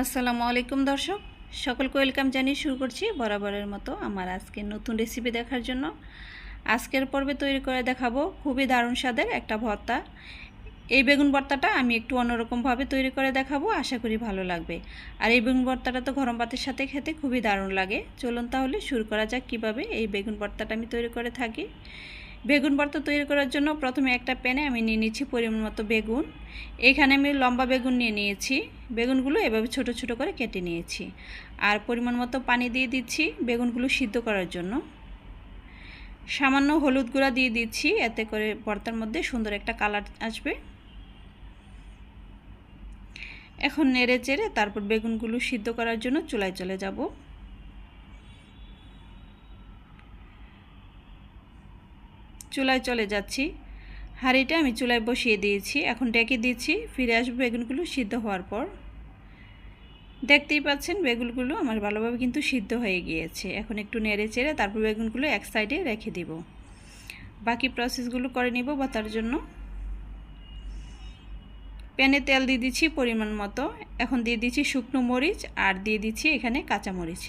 আসসালামু আলাইকুম দর্শক। সকলকে ওয়েলকাম জানিয়ে শুরু করছি বরাবরের মতো আমার আজকে নতুন রেসিপি দেখার জন্য। আজকের পর্বে তৈরি করে দেখাবো খুবই দারুণ স্বাদের একটা ভর্তা। এই বেগুন ভর্তাটা আমি একটু অন্যরকমভাবে তৈরি করে দেখাবো, আশা করি ভালো লাগবে। আর এই বেগুন ভর্তাটা তো গরম ভাতের সাথে খেতে খুবই দারুণ লাগে। চলুন তাহলে শুরু করা যাক কীভাবে এই বেগুন ভর্তাটা আমি তৈরি করে থাকি। বেগুন ভর্তা তৈরি করার জন্য প্রথমে একটা প্যানে আমি নিয়ে নিচ্ছি পরিমাণ মতো বেগুন। এখানে আমি লম্বা বেগুন নিয়ে নিয়েছি। বেগুনগুলো এভাবে ছোট ছোট করে কেটে নিয়েছি। আর পরিমাণ মতো পানি দিয়ে দিচ্ছি বেগুনগুলো সিদ্ধ করার জন্য। সামান্য হলুদ গুঁড়া দিয়ে দিচ্ছি, এতে করে ভর্তার মধ্যে সুন্দর একটা কালার আসবে। এখন নেড়ে চেড়ে তারপর বেগুনগুলো সিদ্ধ করার জন্য চুলায় চলে যাব। চুলায় চলে যাচ্ছি। হাঁড়িটা আমি চুলায় বসিয়ে দিয়েছি। এখন ডেকে দিয়েছি ফিরে আসব বেগুনগুলো সিদ্ধ হওয়ার পর। দেখতেই পাচ্ছেন বেগুনগুলো আমার ভালোভাবে কিন্তু সিদ্ধ হয়ে গিয়েছে। এখন একটু নেড়ে চেড়ে তারপর বেগুনগুলো এক সাইডে রেখে দিব। বাকি প্রসেসগুলো করে নিব বা তার জন্য। প্যানে তেল দিয়ে দিচ্ছি পরিমাণ মতো। এখন দিয়ে দিচ্ছি শুকনো মরিচ আর দিয়ে দিচ্ছি এখানে কাঁচা মরিচ।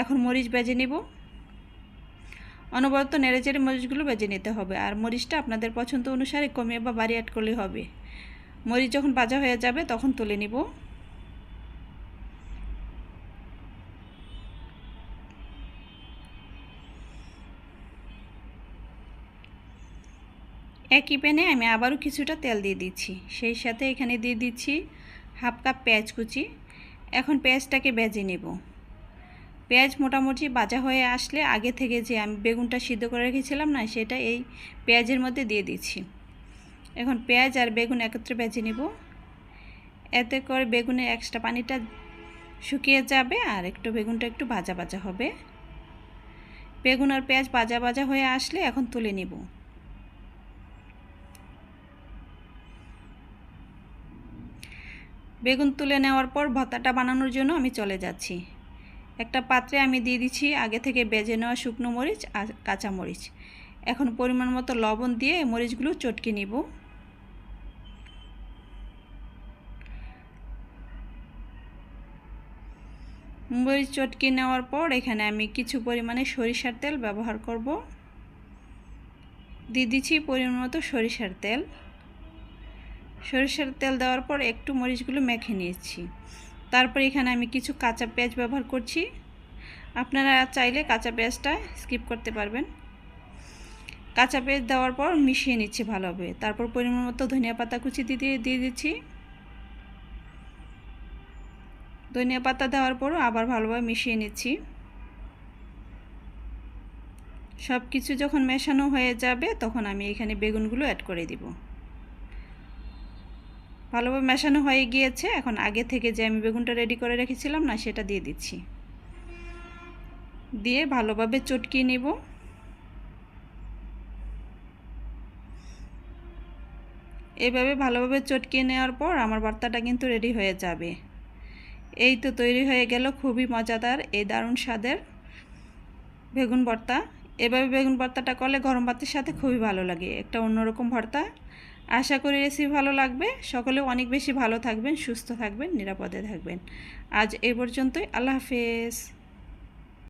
এখন মরিচ বেজে নিব। অনবরত নেড়েচেড়ে মরিচগুলো বেজে নিতে হবে, আর মরিচটা আপনাদের পছন্দ অনুসারে কমিয়ে বা বাড়ি অ্যাড করলে হবে। মরিচ যখন ভাজা হয়ে যাবে, তখন তুলে নিব। একই প্যানে আমি আবারও কিছুটা তেল দিয়ে দিচ্ছি। সেই সাথে এখানে দিয়ে দিচ্ছি হাফ কাপ পেঁয়াজ কুচি। এখন পেঁয়াজটাকে বেজে নেব। পেঁয়াজ মোটামুটি বাজা হয়ে আসলে আগে থেকে যে আমি বেগুনটা সিদ্ধ করে রেখেছিলাম না, সেটা এই পেঁয়াজের মধ্যে দিয়ে দিচ্ছি। এখন পেঁয়াজ আর বেগুন একত্রে বেজে নিব। এতে করে বেগুনের এক্সট্রা পানিটা শুকিয়ে যাবে আর একটু বেগুনটা একটু ভাজা ভাজা হবে। বেগুন আর পেঁয়াজ ভাজা ভাজা হয়ে আসলে এখন তুলে নিব। বেগুন তুলে নেওয়ার পর ভর্তাটা বানানোর জন্য আমি চলে যাচ্ছি। একটা পাত্রে আমি দিয়ে দিচ্ছি আগে থেকে বেজে নেওয়া শুকনো মরিচ আর কাঁচা মরিচ। এখন পরিমাণ মতো লবণ দিয়ে মরিচগুলো চটকে নিব। মরিচ চটকে নেওয়ার পর এখানে আমি কিছু পরিমাণে সরিষার তেল ব্যবহার করব। দিয়ে দিচ্ছি পরিমাণ মতো সরিষার তেল। সরিষার তেল দেওয়ার পর একটু মরিচগুলো মেখে নিয়েছি তারপর এখানে আমি কিছু কাঁচা পেঁয়াজ ব্যবহার করছি। আপনারা চাইলে কাঁচা পেঁয়াজটা স্কিপ করতে পারবেন। কাঁচা পেঁয়াজ দেওয়ার পর মিশিয়ে নিচ্ছি ভালোভাবে। তারপর পরিমাণ মতো ধনিয়া পাতা কুচি দিয়ে দিয়ে দিচ্ছি। ধনিয়া পাতা দেওয়ার পরও আবার ভালোভাবে মিশিয়ে নিচ্ছি। সব কিছু যখন মেশানো হয়ে যাবে তখন আমি এখানে বেগুনগুলো অ্যাড করে দিব। ভালোভাবে মেশানো হয়ে গিয়েছে। এখন আগে থেকে যে আমি বেগুনটা রেডি করে রেখেছিলাম না, সেটা দিয়ে দিচ্ছি। দিয়ে ভালোভাবে চটকিয়ে নেব। এভাবে ভালোভাবে চটকিয়ে নেওয়ার পর আমার ভর্তাটা কিন্তু রেডি হয়ে যাবে। এই তো তৈরি হয়ে গেল, খুবই মজাদার, এই দারুণ স্বাদের বেগুন ভর্তা। এভাবে বেগুন ভর্তাটা করলে গরম ভাতের সাথে খুবই ভালো লাগে। একটা অন্যরকম ভর্তা। আশা করি রেসিপি ভালো লাগবে। সকলে অনেক বেশি ভালো থাকবেন, সুস্থ থাকবেন, নিরাপদে থাকবেন। আজ এ পর্যন্তই। আল্লাহ হাফেজ।